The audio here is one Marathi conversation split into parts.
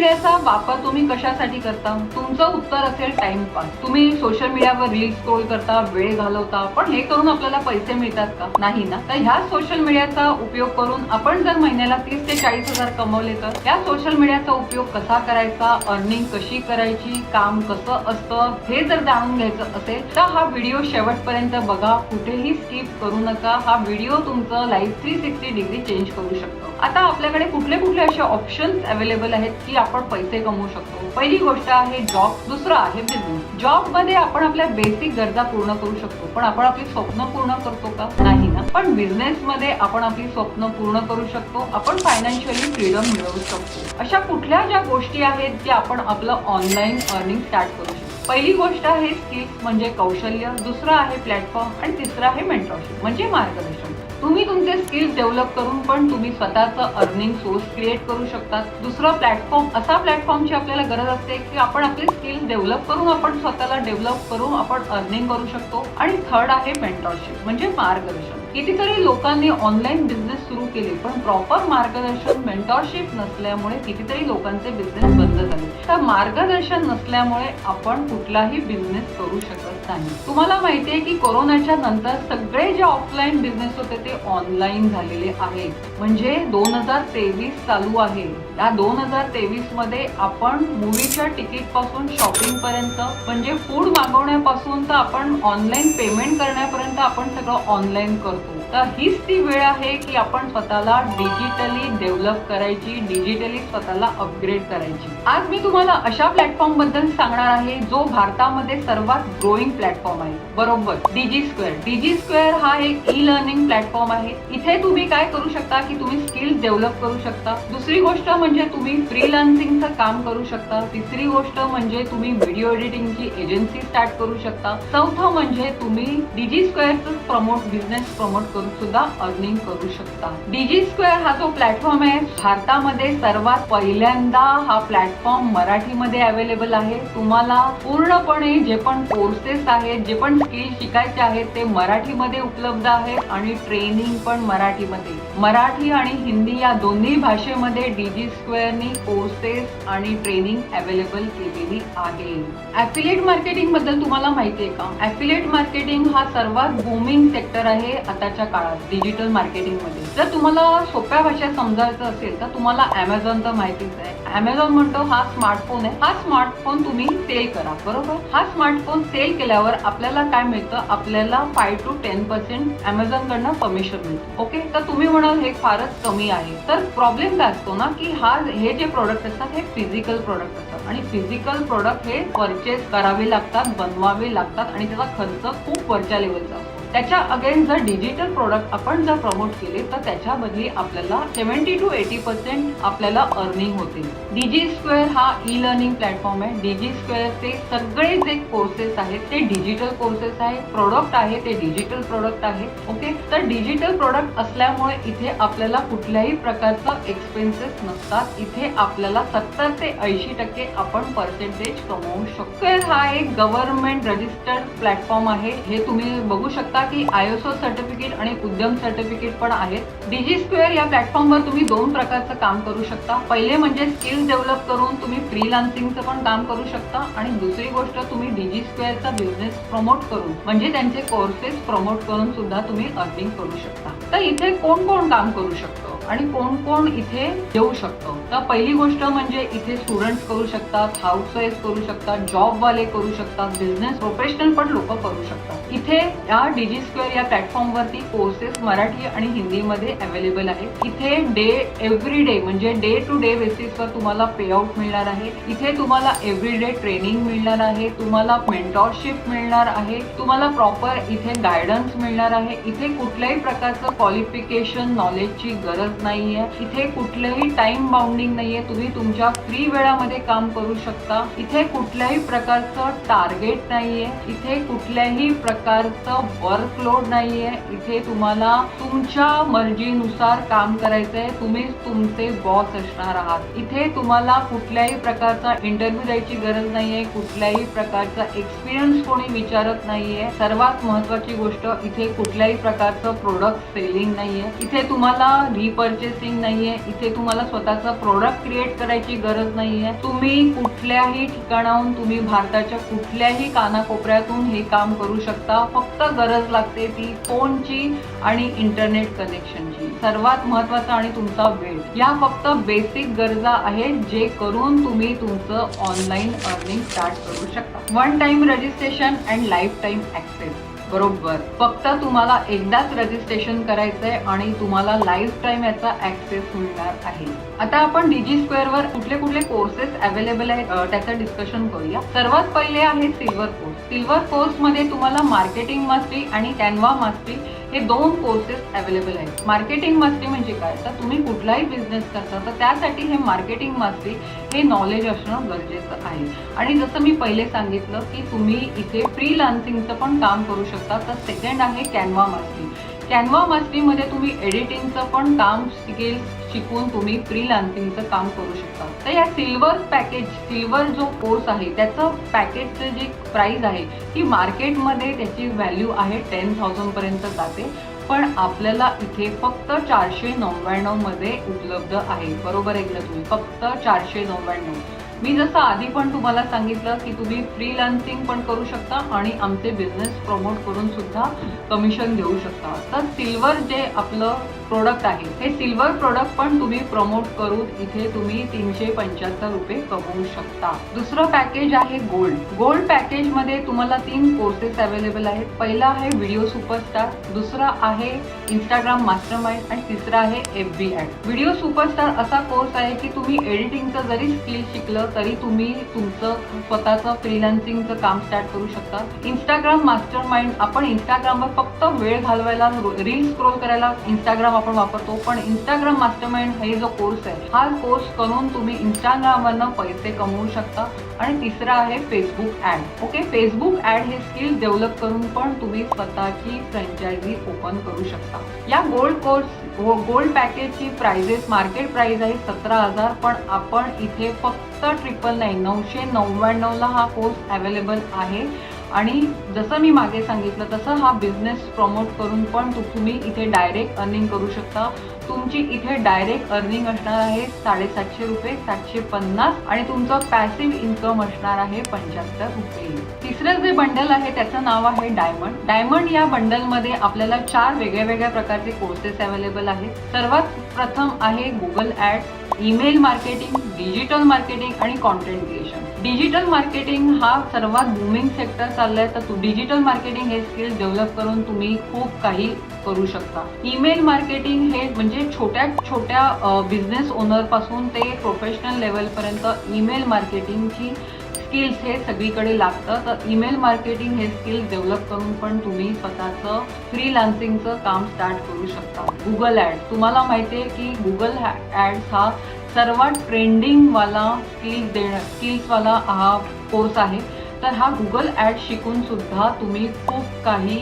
मीडियाचा वापर तुम्ही कशासाठी करता? तुमचं उत्तर असेल टाइमपास तुम्ही सोशल मीडियावर रील स्क्रोल करता वेळ घालवता. पण हे करून आपल्याला पैसे मिळतात का? नाही ना. तर ह्या सोशल मीडियाचा उपयोग करून आपण जर महिन्याला तीस ते चाळीस हजार कमवले तर? या सोशल मीडियाचा उपयोग कसा करायचा? अर्निंग कशी करायची? काम कसं असतं? हे जर जाणून घ्यायचं असेल तर हा व्हिडिओ शेवटपर्यंत बघा. कुठेही स्किप करू नका. हा व्हिडिओ तुमचं life three sixty degree change करू शकतो. आता आपल्याकडे कुठले कुठले असे ऑप्शन्स अवेलेबल आहेत की आपण पैसे कमवू शकतो? पहिली गोष्ट आहे जॉब दुसरं आहे बिझनेस जॉबमध्ये आपण आपल्या बेसिक गरजा पूर्ण करू शकतो. पण आपण आपली स्वप्न पूर्ण करतो का? नाही ना. पण बिझनेस मध्ये आपण आपली स्वप्न पूर्ण करू शकतो. आपण फायनान्शियली फ्रीडम मिळवू शकतो. अशा कुठल्या ज्या गोष्टी आहेत ज्या आपण आपलं ऑनलाईन अर्निंग स्टार्ट करू शकतो? पहिली गोष्ट आहे स्किल्स म्हणजे कौशल्य. दुसरं आहे प्लॅटफॉर्म आणि तिसरं आहे मेंटरशिप म्हणजे मार्गदर्शन. तुम्ही तुमचे स्किल्स डेव्हलप करून पण तुम्ही स्वतःचं अर्निंग सोर्स क्रिएट करू शकता दुसरं प्लॅटफॉर्म असा प्लॅटफॉर्मची आपल्याला गरज असते की आपण आपले स्किल्स डेव्हलप करून आपण स्वतःला डेव्हलप करून आपण अर्निंग करू शकतो. आणि थर्ड आहे मेंटॉरशिप म्हणजे मार्गदर्शन. कितीतरी लोकांनी ऑनलाईन बिझनेस सुरू केले पण प्रॉपर मार्गदर्शन मेंटॉरशिप नसल्यामुळे कितीतरी लोकांचे बिझनेस बंद झाले. तर मार्गदर्शन नसल्यामुळे आपण कुठलाही बिझनेस करू शकत नाही. तुम्हाला माहितीये की कोरोनाच्या नंतर सगळे जे ऑफलाईन बिझनेस होते ते ऑनलाईन झालेले आहेत. म्हणजे दोन हजार तेवीस चालू आहे. या दोन हजार तेवीसमध्ये आपण मूवीच्या तिकीटपासून शॉपिंग पर्यंत म्हणजे फूड मागवण्यापासून तर आपण ऑनलाईन पेमेंट करण्यापर्यंत आपण सगळं ऑनलाईन करतो. तर हीच ती वेळ आहे की आपण स्वतःला डिजिटली डेव्हलप करायची डिजिटली स्वतःला अपग्रेड करायची. आज मी तुम्हाला अशा प्लॅटफॉर्मबद्दल सांगणार आहे जो भारतामध्ये सर्वात ग्रोईंग प्लॅटफॉर्म आहे. बरोबर डीजी स्क्वेअर डीजी स्क्वेअर हा एक ई लर्निंग प्लॅटफॉर्म आहे. इथे तुम्ही काय करू शकता की तुम्ही स्किल्स डेव्हलप करू शकता. दुसरी गोष्ट म्हणजे तुम्ही फ्रीलान्सिंगचं काम करू शकता. तिसरी गोष्ट म्हणजे तुम्ही व्हिडिओ एडिटिंगची एजन्सी स्टार्ट करू शकता. चौथं म्हणजे तुम्ही डीजी स्क्वेअरचं प्रमोट बिझनेस प्रमोट करू करून सुद्धा अर्निंग करू शकता. डीजी स्क्वेअर हा जो प्लॅटफॉर्म आहे भारतामध्ये सर्वात पहिल्यांदा हा प्लॅटफॉर्म मराठीमध्ये अवेलेबल आहे. तुम्हाला पूर्णपणे जे पण कोर्सेस आहेत जे पण स्किल शिकायचे आहेत ते मराठीमध्ये उपलब्ध आहेत आणि ट्रेनिंग पण मराठीमध्ये. मराठी आणि हिंदी या दोन्ही भाषेमध्ये डीजी स्क्वेअरनी कोर्सेस आणि ट्रेनिंग अवेलेबल केलेली आहे. ऍफिलेट मार्केटिंगबद्दल तुम्हाला माहिती आहे का? ऍफिलेट मार्केटिंग हा सर्वात बुमिंग सेक्टर आहे. आताच्या काळात डिजिटल मार्केटिंगमध्ये जर तुम्हाला सोप्या भाषेत समजायचं असेल तर तुम्हाला ॲमेझॉन तर माहितीच आहे. अमेझॉन म्हणतो हा स्मार्टफोन आहे. हा स्मार्टफोन तुम्ही सेल करा बरोबर? हा स्मार्टफोन सेल केल्यावर आपल्याला काय मिळतं? आपल्याला five two ten percent Amazon कडनं परमिशन मिळतं. ओके तर तुम्ही म्हणाल हे फारच कमी आहे. तर प्रॉब्लेम काय असतो ना की हा हे जे प्रोडक्ट असतात हे फिजिकल प्रोडक्ट असतात. आणि फिजिकल प्रोडक्ट हे परचेस करावे लागतात बनवावे लागतात आणि त्याचा खर्च खूप वरच्या लेवलचा असतो. त्याच्या अगेन जर डिजिटल प्रोडक्ट आपण जर प्रमोट केले तर त्याच्याबदली आपल्याला सेव्हन्टी टू एटी पर्सेंट आपल्याला अर्निंग होते डीजी स्क्वेअर हा ई लर्निंग प्लॅटफॉर्म आहे. डीजी स्क्वेअरचे सगळे जे कोर्सेस आहेत ते डिजिटल कोर्सेस आहे. प्रोडक्ट आहे ते डिजिटल प्रोडक्ट आहे. ओके तर डिजिटल प्रोडक्ट असल्यामुळे इथे आपल्याला कुठल्याही प्रकारचं एक्सपेन्सेस नसतात. इथे आपल्याला सत्तर ते ऐंशी टक्के आपण पर्सेंटेज कमवू शकतो हा एक गव्हर्नमेंट रजिस्टर्ड प्लॅटफॉर्म आहे. हे तुम्ही बघू शकता. की आयएसओ सर्टिफिकेट आणि उद्यम सर्टिफिकेट पण आहेत. डिजी स्क्वेअर या प्लॅटफॉर्मवर तुम्ही दोन प्रकारचं काम करू शकता. पहिले म्हणजे स्किल्स डेव्हलप करून तुम्ही फ्रीलान्सिंगचं पण काम करू शकता आणि दुसरी गोष्ट तुम्ही डिजी स्क्वेअरचा बिझनेस प्रमोट करून म्हणजे त्यांचे कोर्सेस प्रमोट करून सुद्धा तुम्ही अर्निंग करू शकता. तर इथे कोण कोण काम करू शकतो? आणि कोण कोण इथे येऊ शकतो. तर पहिली गोष्ट म्हणजे इथे स्टुडंट करू शकतात हाऊसवाईफ करू शकतात जॉबवाले करू शकतात बिझनेस प्रोफेशनल पण लोक करू शकतात. इथे या डिजी स्क्वेअर या प्लॅटफॉर्म वरती कोर्सेस मराठी आणि हिंदीमध्ये अवेलेबल आहेत. इथे डे एव्हरी डे म्हणजे डे टू डे बेसिसवर तुम्हाला पे आउट मिळणार आहे. इथे तुम्हाला एव्हरी डे ट्रेनिंग मिळणार आहे तुम्हाला मेंटॉरशिप मिळणार आहे तुम्हाला प्रॉपर इथे गायडन्स मिळणार आहे. इथे कुठल्याही प्रकारचं क्वालिफिकेशन नॉलेजची गरज नाहीये. इथे कुठलंही टाइम बाउंडिंग नाहीये. तुम्ही तुमच्या फ्री वेळामध्ये काम करू शकता. इथे कुठल्याही प्रकारचं टार्गेट नाहीये. इथे कुठल्याही प्रकारचं वर्कलोड नाहीये. इथे तुम्हाला तुमच्या मर्जीनुसार काम करायचंय. तुम्ही तुमचे बॉस असणार आहात. इथे तुम्हाला कुठल्याही प्रकारचा इंटरव्ह्यू द्यायची गरज नाहीये. कुठल्याही प्रकारचा एक्सपिरियन्स कोणी विचारत नाहीये. सर्वात महत्वाची गोष्ट इथे कुठल्याही प्रकारचं प्रोडक्ट सेलिंग नाहीये. इथे तुम्हाला रिपर परचेसिंग नाहीये. इथे तुम्हाला स्वतःचा प्रोडक्ट क्रिएट करायची गरज नाहीये. तुम्ही कुठल्याही ठिकाणाहून तुम्ही भारताच्या कुठल्याही कानाकोपऱ्यातून हे काम करू शकता. फक्त गरज लागते ती फोनची आणि इंटरनेट कनेक्शनची सर्वात महत्त्वाचा आणि तुमचा वेळ. या फक्त बेसिक गरजा आहेत जे करून तुम्ही तुमचं ऑनलाईन अर्निंग स्टार्ट करू शकता. One time registration and life time access बरोबर. फक्त तुम्हाला एकदाच रजिस्ट्रेशन करायचंय आणि तुम्हाला लाईफ टाईम याचा ऍक्सेस मिळणार आहे. आता आपण डीजी स्क्वेअर वर कुठले कुठले कोर्सेस अवेलेबल आहेत त्याचं डिस्कशन करूया. सर्वात पहिले आहे सिल्वर कोर्स सिल्वर कोर्समध्ये तुम्हाला मार्केटिंग मास्टरी आणि कॅनवा मास्टरी हे दोन कोर्सेस अवेलेबल आहेत. मार्केटिंग मास्टरी म्हणजे काय? तर तुम्ही कुठलाही बिझनेस करता तर त्यासाठी हे मार्केटिंग मास्टरी हे नॉलेज असणं गरजेचं आहे. आणि जसं मी पहिले सांगितलं की तुम्ही इथे फ्री लान्सिंगचं पण काम करू शकता तर सेकंड आहे कॅनवा मास्टरी कॅनवा मास्टरीमध्ये तुम्ही एडिटिंगचं पण काम स्किल्स शिकून तुम्ही फ्री लान्सिंगचं काम करू शकता. तर या सिल्वर पॅकेज सिल्वर जो कोर्स आहे त्याचं पॅकेजचं जी प्राईज आहे ती मार्केटमध्ये त्याची व्हॅल्यू आहे टेन थाउजंडपर्यंत जाते. पण आपल्याला इथे फक्त चारशे नव्याण्णवमध्ये उपलब्ध आहे. बरोबर ऐकलं तुम्ही? फक्त चारशे नव्याण्णव. मी जसं आधी पण तुम्हाला सांगितलं की तुम्ही फ्रीलान्सिंग पण करू शकता आणि आमचे बिझनेस प्रमोट करून सुद्धा कमिशन घेऊ शकता. तर सिल्वर जे आपलं प्रोडक्ट आहे. हे सिल्वर प्रोडक्ट पण तुम्ही प्रमोट करून इथे तुम्ही तीनशे पंच्याहत्तर रुपये कमवू शकता. दुसरं पॅकेज आहे गोल्ड गोल्ड पॅकेजमध्ये तुम्हाला तीन कोर्सेस अवेलेबल आहेत. पहिला आहे व्हिडिओ सुपरस्टार दुसरा आहे इंस्टाग्राम मास्टर माइंड आणि तिसरा आहे F B ad video superstar असा कोर्स आहे की तुम्ही एडिटिंगचं जरी स्किल शिकलं तरी तुम्ही तुमचं स्वतःचं फ्रीलान्सिंगचं काम स्टार्ट करू शकता. इंस्टाग्राम मास्टर माइंड आपण इंस्टाग्रामवर फक्त वेळ घालवायला रील स्क्रोल करायला इंस्टाग्राम आपण वापरतो पण इंस्टाग्राम मास्टर माइंड हे जो कोर्स आहे हा कोर्स करून तुम्ही इंस्टाग्रामवरनं पैसे कमवू शकता. आणि तिसरा आहे Facebook ad okay Facebook ad हे स्किल डेव्हलप करून पण तुम्ही स्वतःची फ्रँचायझी ओपन करू शकता. या गोल्ड कोर्स गोल्ड पॅकेजची प्राइजेस मार्केट प्राइस आहे सतरा हजार पण आपण इथे फक्त ट्रिपल नाईन नऊशे नव्याण्णवला हा कोर्स अवेलेबल आहे. आणि जसं मी मागे सांगितलं तसं हा बिझनेस प्रमोट करून पण तुम्ही इथे डायरेक्ट अर्निंग करू शकता. तुमची इथे डायरेक्ट अर्निंग असणार आहे साडेसातशे रुपये सातशे पन्नास आणि तुमचं पॅसिव्ह इन्कम असणार आहे पंच्याहत्तर रुपये. तिसरं जे बंडल आहे त्याचं नाव आहे डायमंड डायमंड या बंडलमध्ये आपल्याला चार वेगळ्या वेगळ्या प्रकारचे कोर्सेस अवेलेबल आहेत. सर्वात प्रथम आहे Google ad email marketing digital marketing आणि कॉन्टेंट क्रिएशन डिजिटल मार्केटिंग हा सर्वात बुमिंग सेक्टर चाललाय. तर तू डिजिटल मार्केटिंग हे स्किल डेव्हलप करून तुम्ही खूप काही करू शकता. ईमेल मार्केटिंग हे म्हणजे छोट्या छोट्या बिझनेस ओनरपासून ते प्रोफेशनल लेवल पर्यंत ईमेल मार्केटिंगची स्किल्स हे सगळीकडे लागतं. तर ईमेल मार्केटिंग हे स्किल्स डेव्हलप करून पण तुम्ही स्वतःचं फ्रीलान्सिंगचं काम स्टार्ट करू शकता. गुगल ॲड तुम्हाला माहिती आहे की गुगल ॲड्स हा सर्वात ट्रेंडिंगवाला स्किल्स देणं स्किल्सवाला हा कोर्स आहे. तर हा गुगल ॲड शिकून सुद्धा तुम्ही खूप काही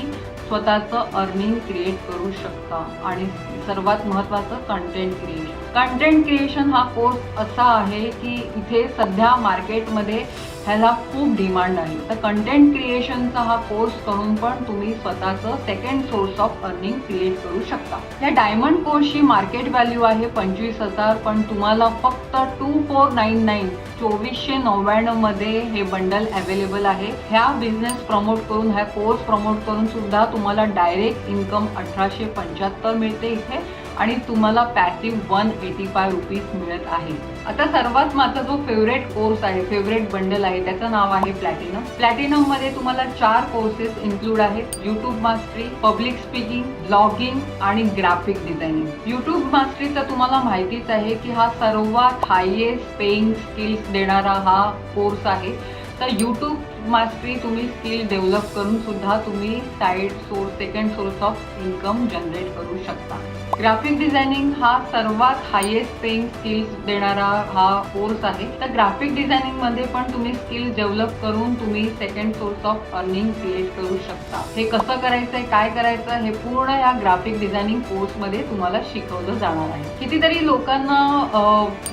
स्वतःचं अर्निंग क्रिएट करू शकता. आणि सर्वात महत्त्वाचं कंटेंट क्रिएशन कंटेंट क्रिएशन हा कोर्स असा आहे की इथे सध्या मार्केटमध्ये ह्याला खूप डिमांड आहे. तर कंटेंट क्रिएशनचा हा कोर्स करून पण तुम्ही स्वतःचं second source of earning create करू शकता. या डायमंड कोर्सची मार्केट व्हॅल्यू आहे पंचवीस हजार पण तुम्हाला फक्त टू फोर नाईन नाईन चोवीसशे नव्याण्णवमध्ये हे बंडल अवेलेबल आहे. ह्या बिझनेस प्रमोट करून ह्या कोर्स प्रमोट करून सुद्धा तुम्हाला डायरेक्ट इन्कम अठराशे पंच्याहत्तर मिळते इथे आणि तुम्हाला passive one eighty five rupees मिळत आहे. आता सर्वात माझा जो फेवरेट कोर्स आहे फेवरेट बंडल आहे त्याचं नाव आहे प्लॅटिनम प्लॅटिनममध्ये तुम्हाला चार कोर्सेस इन्क्लूड आहेत. YouTube mastery public speaking blogging आणि ग्राफिक डिझायनिंग युट्यूब मास्टरीचा तुम्हाला माहितीच आहे की हा सर्वात हायेस्ट पेईंग स्किल्स देणारा हा कोर्स आहे. तर यूट्यूब मास्टरी तुम्ही स्किल डेव्हलप करून सुद्धा तुम्ही side source second source of income generate करू शकता. ग्राफिक डिझायनिंग हा सर्वात हायेस्ट पेईंग स्किल्स देणारा हा कोर्स आहे. तर ग्राफिक डिझायनिंगमध्ये पण तुम्ही स्किल डेव्हलप करून तुम्ही second source of earning create करू शकता. हे कसं करायचंय काय करायचं हे पूर्ण या ग्राफिक डिझायनिंग कोर्समध्ये तुम्हाला शिकवलं जाणार आहे. कितीतरी लोकांना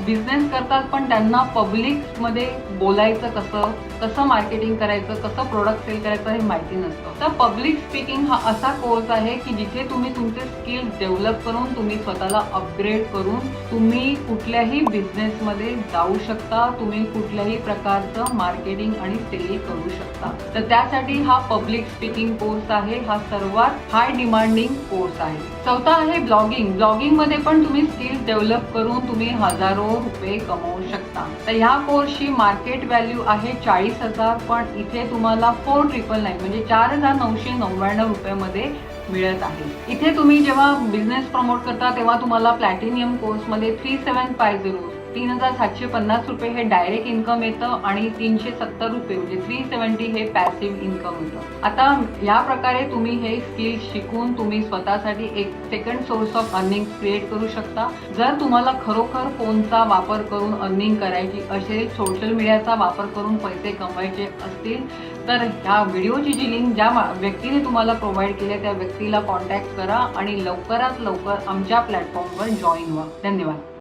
बिझनेस करतात पण त्यांना पब्लिकमध्ये बोलायचं कसं कसं मार्केटिंग करायचं कसं प्रोडक्ट सेल करायचं हे माहिती नसतं. तर पब्लिक स्पीकिंग हा असा कोर्स आहे की जिथे तुम्ही तुमचे स्किल डेव्हलप करून तुम्ही स्वतःला अपग्रेड करून तुम्ही कुठल्याही बिझनेसमध्ये जाऊ शकता तुम्ही कुठल्याही प्रकारचं मार्केटिंग आणि सेल करू शकता. तर त्यासाठी हा पब्लिक स्पीकिंग कोर्स आहे हा सर्वात हाय डिमांडिंग कोर्स आहे. चौथा आहे ब्लॉगिंग ब्लॉगिंगमध्ये पण तुम्ही स्किल डेव्हलप करून तुम्ही हजारो रुपये कमवू शकता. तर ह्या कोर्सची मार्केट व्हॅल्यू आहे चाळीस हजार पण इथे तुम्हाला फोर ट्रिपल नाईन म्हणजे चार हजार नऊशे नव्याण्णव रुपयामध्ये मिळत आहे. इथे तुम्ही जेव्हा बिझनेस प्रमोट करता तेव्हा तुम्हाला प्लॅटिनियम कोर्समध्ये थ्री सेवन फाय झिरो तीन हजार सातशे पन्नास रुपये हे डायरेक्ट इन्कम येतं आणि तीनशे सत्तर रुपये म्हणजे थ्री सेवन्टी हे पॅसिव्ह इन्कम येतं आता या प्रकारे तुम्ही हे स्किल शिकून तुम्ही स्वतःसाठी एक second source of earning create करू शकता. जर तुम्हाला खरोखर फोनचा वापर करून अर्निंग करायची असे सोशल मीडियाचा वापर करून पैसे कमवायचे असतील तर ह्या व्हिडिओची जी लिंक ज्या व्यक्तीने तुम्हाला प्रोव्हाइड केली आहे, त्या व्यक्तीला कॉन्टॅक्ट करा आणि लवकरात लवकर आमच्या प्लॅटफॉर्मवर जॉईन व्हा. धन्यवाद.